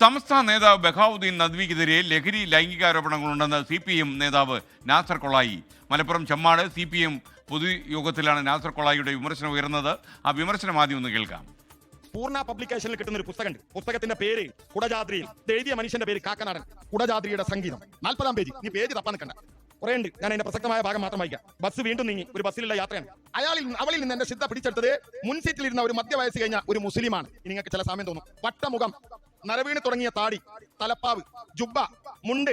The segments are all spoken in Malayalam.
സംസ്ഥാന നേതാവ് ബഹാവുദ്ദീൻ നദ്വിക്കെതിരെ ലഹരി ലൈംഗികാരോപണങ്ങളുണ്ടെന്ന് സി പി എം നേതാവ് Nasar Kolayi. Malappuram Chemmad C P M പൊതുയോഗത്തിലാണ് Nasar കൊളായിയുടെ വിമർശനം ഉയർന്നത്. ആ വിമർശനം ആദ്യം ഒന്ന് കേൾക്കാം. പൂർണ പബ്ലിക്കേഷനിൽ കിട്ടുന്ന ഒരു പുസ്തകമുണ്ട്. പുസ്തകത്തിന്റെ പേര് കുടജാദ്രിയിൽ. ഇത് എഴുതിയ മനുഷ്യന്റെ പേര് കാക്കനാടൻ. കുടജാദ്രിയുടെ സംഗീതം. നാൽപ്പതാം പേജ്. ഈ പേജ് തപ്പാൻ നിൽക്കണ്ട. കുറേ ഞാൻ അതിന്റെ പ്രസക്തമായ ഭാഗം മാത്രം വായിക്കാം. ബസ് വീണ്ടും നീങ്ങി. ഒരു ബസ്സിലുള്ള യാത്രയാണ്. അയാളിൽ അവളിൽ നിന്ന് എന്റെ ശ്രദ്ധ പിടിച്ചെടുത്തത് മുൻ സീറ്റിലിരുന്ന ഒരു മധ്യവയസ്സ് കഴിഞ്ഞ ഒരു മുസ്ലിമാണ്. നിങ്ങൾക്ക് ചില സമയം തോന്നും. വട്ടമുഖം. നരവീണ് തുടങ്ങിയ താടി തലപ്പാവ് ജുബ്ബ മുണ്ട്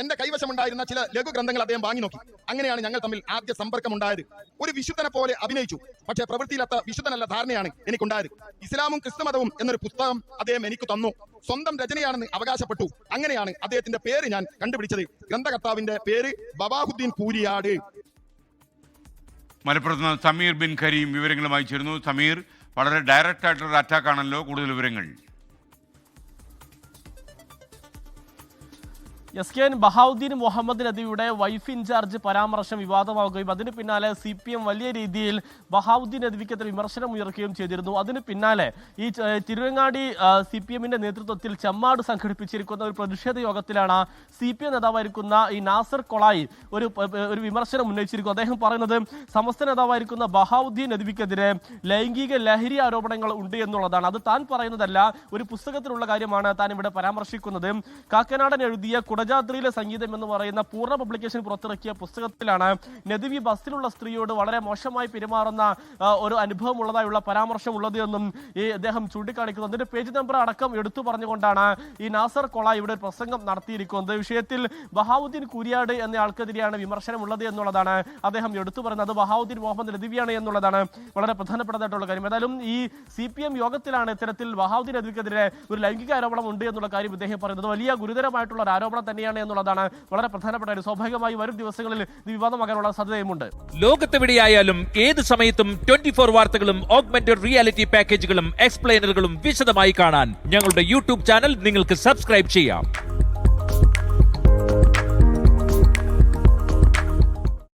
എന്റെ കൈവശമുണ്ടായിരുന്ന ചില ലഘു ഗ്രന്ഥങ്ങൾ അദ്ദേഹം വാങ്ങി നോക്കി. അങ്ങനെയാണ് ഞങ്ങൾ തമ്മിൽ ആദ്യ സമ്പർക്കം ഉണ്ടായത് ഒരു വിശുദ്ധനെ പോലെ അഭിനയിച്ചു. പക്ഷേ പ്രവൃത്തിയിലത്ത വിശുദ്ധനല്ല ധാരണയാണ് എനിക്കുണ്ടായത്. ഇസ്ലാമും ക്രിസ്തുമതവും എന്നൊരു പുസ്തകം അദ്ദേഹം എനിക്ക് തന്നു. സ്വന്തം രചനയാണെന്ന് അവകാശപ്പെട്ടു. അങ്ങനെയാണ് അദ്ദേഹത്തിന്റെ പേര് ഞാൻ കണ്ടുപിടിച്ചത്. ഗ്രന്ഥകർത്താവിന്റെ പേര് ബബാഹുദ്ദീൻ പൂരിയാട്. മലപ്പുറത്ത് സമീർ ബിൻ കരീം വിവരങ്ങളുമായി ചേരുന്നു. സമീർ വളരെ ഡയറക്റ്റ് ആയിട്ടുള്ള അറ്റാക്ക് ആണല്ലോ. കൂടുതൽ വിവരങ്ങൾ. S K N Bahauddin Muhammad നദിയുടെ വൈഫ് ഇൻചാർജ് പരാമർശം വിവാദമാവുകയും അതിന് പിന്നാലെ സി പി എം വലിയ രീതിയിൽ ബഹാവുദ്ദീൻ നദിവിക്കത്തിൽ വിമർശനം ഉയർക്കുകയും ചെയ്തിരുന്നു. അതിന് പിന്നാലെ ഈ തിരുവങ്ങാടി സി പി എമ്മിന്റെ നേതൃത്വത്തിൽ ചെമ്മാട് സംഘടിപ്പിച്ചിരിക്കുന്ന ഒരു പ്രതിഷേധ യോഗത്തിലാണ് സി പി എം നേതാവായിരിക്കുന്ന ഈ നാസർ കൊളായി ഒരു ഒരു വിമർശനം ഉന്നയിച്ചിരിക്കുന്നു. അദ്ദേഹം പറയുന്നത് സമസ്ത നേതാവായിരിക്കുന്ന ബഹാവുദ്ദീൻ നദിവിക്കെതിരെ ലൈംഗിക ലഹരി ആരോപണങ്ങൾ ഉണ്ട് എന്നുള്ളതാണ്. അത് താൻ പറയുന്നതല്ല ഒരു പുസ്തകത്തിലുള്ള കാര്യമാണ് താൻ ഇവിടെ പരാമർശിക്കുന്നത്. കാക്കനാടൻ എഴുതിയ കുടജാദ്രിയിലെ സംഗീതം എന്ന് പറയുന്ന പൂർണ പബ്ലിക്കേഷൻ പുറത്തിറക്കിയ പുസ്തകത്തിലാണ് നദിവി ബസ്സിലുള്ള സ്ത്രീയോട് വളരെ മോശമായി പെരുമാറുന്ന ഒരു അനുഭവം ഉള്ളതായുള്ള പരാമർശം ഉള്ളത് എന്നും ഈ അദ്ദേഹം ചൂണ്ടിക്കാണിക്കുന്നു. അതിന്റെ പേജ് നമ്പർ അടക്കം എടുത്തു പറഞ്ഞുകൊണ്ടാണ് ഈ നാസർ കൊള ഇവിടെ ഒരു പ്രസംഗം നടത്തിയിരിക്കുന്നത്. വിഷയത്തിൽ ബഹാവുദ്ദീൻ കുര്യാട് എന്ന ആൾക്കെതിരെയാണ് വിമർശനം ഉള്ളത് എന്നുള്ളതാണ് അദ്ദേഹം എടുത്തു പറയുന്നത്. ബഹാവുദ്ദീൻ മുഹമ്മദ് നദിവിയാണ് എന്നുള്ളതാണ് വളരെ പ്രധാനപ്പെട്ടതായിട്ടുള്ള കാര്യം. ഏതായാലും ഈ സി പി എം യോഗത്തിലാണ് ഇത്തരത്തിൽ ബഹാവുദ്ദീൻ നദിക്കെതിരെ ഒരു ലൈംഗിക ആരോപണം ഉണ്ട് എന്നുള്ള കാര്യം ഇദ്ദേഹം പറയുന്നത്. വലിയ ഗുരുതരമായിട്ടുള്ള ഒരു ആരോപണം തന്നെയാണ് എന്നുള്ളതാണ് വളരെ പ്രധാനപ്പെട്ട ഒരു സ്വാഭാവികമായി വരും ദിവസങ്ങളിൽ വിവാദമാകാനുള്ള സാധ്യതയുമുണ്ട്. ലോകത്തെവിടെയായാലും ഏത് സമയത്തും ട്വന്റി ഫോർ വാർത്തകളും ഓഗ്മെന്റഡ് റിയാലിറ്റി പാക്കേജുകളും എക്സ്പ്ലെയിനറുകളും വിശദമായി കാണാൻ ഞങ്ങളുടെ യൂട്യൂബ് ചാനൽ നിങ്ങൾക്ക് സബ്സ്ക്രൈബ് ചെയ്യാം.